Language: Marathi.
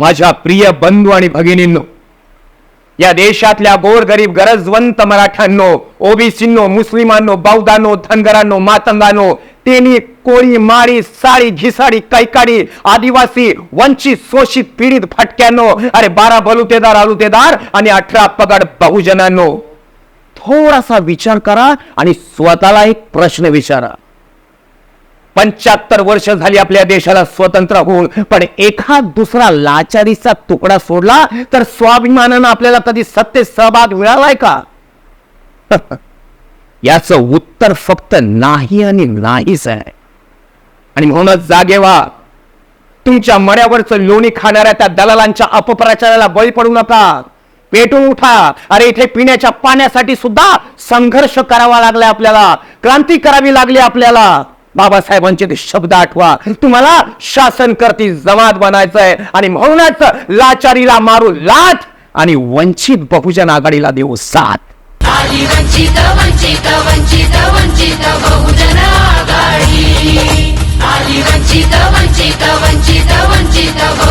माझ्या प्रिय बंधू आणि भगिनींनो या देशातल्या गोरगरीब गरजवंत मराठ्यांनो ओबीसींनो मुस्लिमांनो बौद्धांनो धनगरांनो मातंगांनो तेनी कोळी माळी साळी घिसाडी कैकाडी आदिवासी वंचित शोषित पीडित फटक्यांनो अरे बारा बलुतेदार आलुतेदार आणि अठरा पगड बहुजनांनो थोडासा विचार करा आणि स्वतःला एक प्रश्न विचारा. पंच्याहत्तर वर्ष झाली आपल्या देशाला स्वतंत्र होऊन. पण एका दुसरा लाचारीचा तुकडा सोडला तर स्वाभिमानानं आपल्याला कधी सत्तेत सहभाग मिळालाय का? याचं उत्तर फक्त नाही आणि नाहीच आहे. आणि म्हणूनच जागे व्हा तुमच्या मड्यावरचं लोणी खाणाऱ्या त्या दलालांच्या अपप्रचाराला बळी पडू नका. पेटून उठा. अरे इथे पिण्याच्या पाण्यासाठी सुद्धा संघर्ष करावा लागलाय आपल्याला. क्रांती करावी लागली आपल्याला. बाबासाहेबांचे ते शब्द आठवा. तुम्हाला शासन करती जमात बनायचंय आणि म्हणूनच लाचारीला मारू लाट आणि वंचित बहुजन आघाडीला देऊ साथ. वंचित वंचित वंचित वंचित बहुजन आघाडी. आली वंचित वंचित वंचित वंचित बहुजन